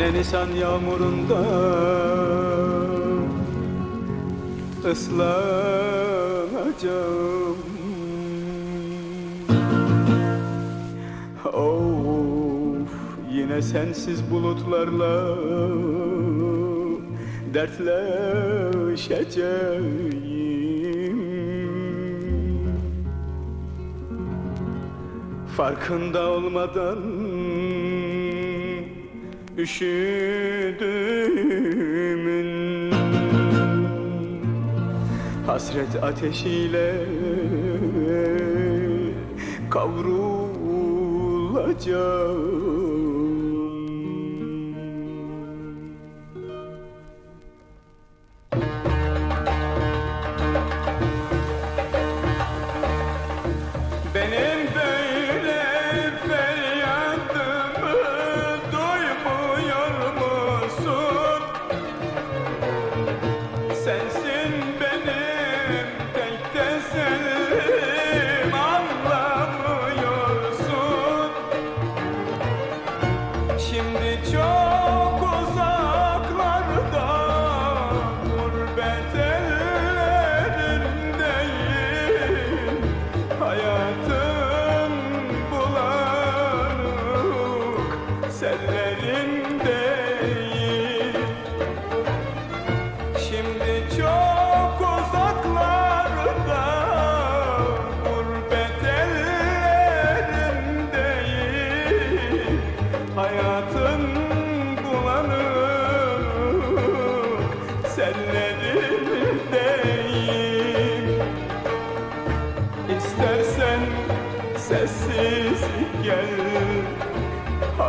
Yine Nisan yağmurunda ıslanacağım. Of yine sensiz bulutlarla dertleşeceğim. Farkında olmadan üşüdüğümün. Hasret ateşiyle kavrulacağım Senin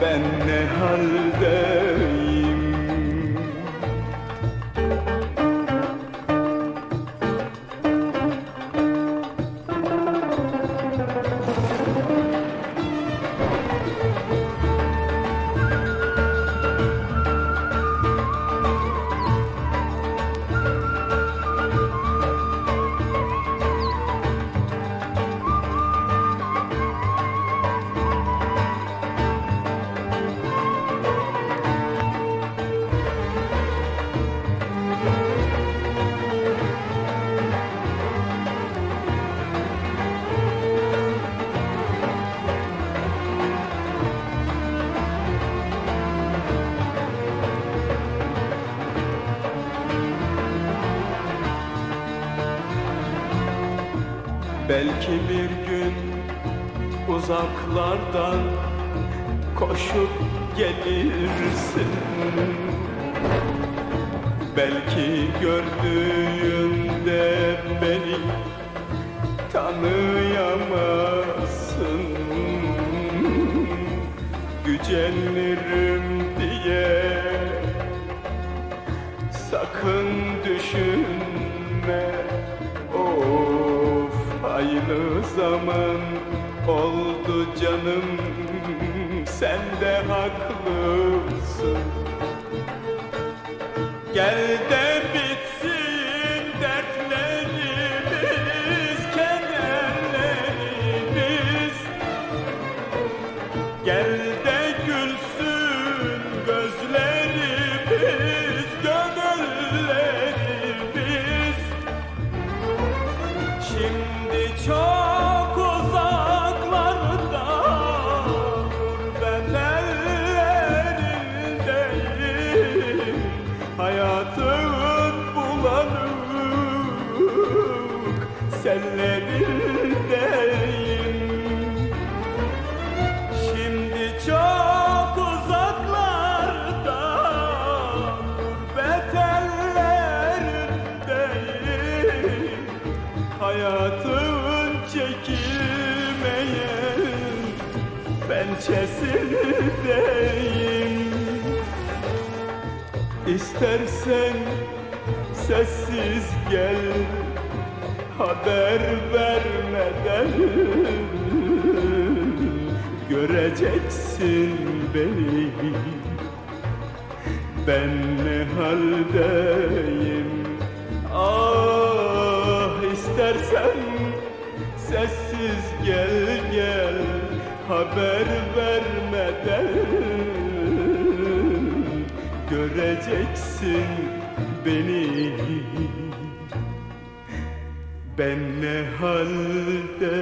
Ben ne haldeyim Belki bir gün uzaklardan koşup gelirsin. Belki gördüğünde beni tanıyamazsın. Gücenirim diye sakın düşünme aynı zaman oldu canım sen de haklısın. Gel de bulanık sellerindeyim Şimdi çok uzaklarda gurbet ellerindeyim Hayatın çekilmeyen pençesindeyim İstersen sessiz gel Haber vermeden Göreceksin beni. Ben ne haldeyim? Ah istersen sessiz gel gel. Haber vermeden Göreceksin beni ben ne halde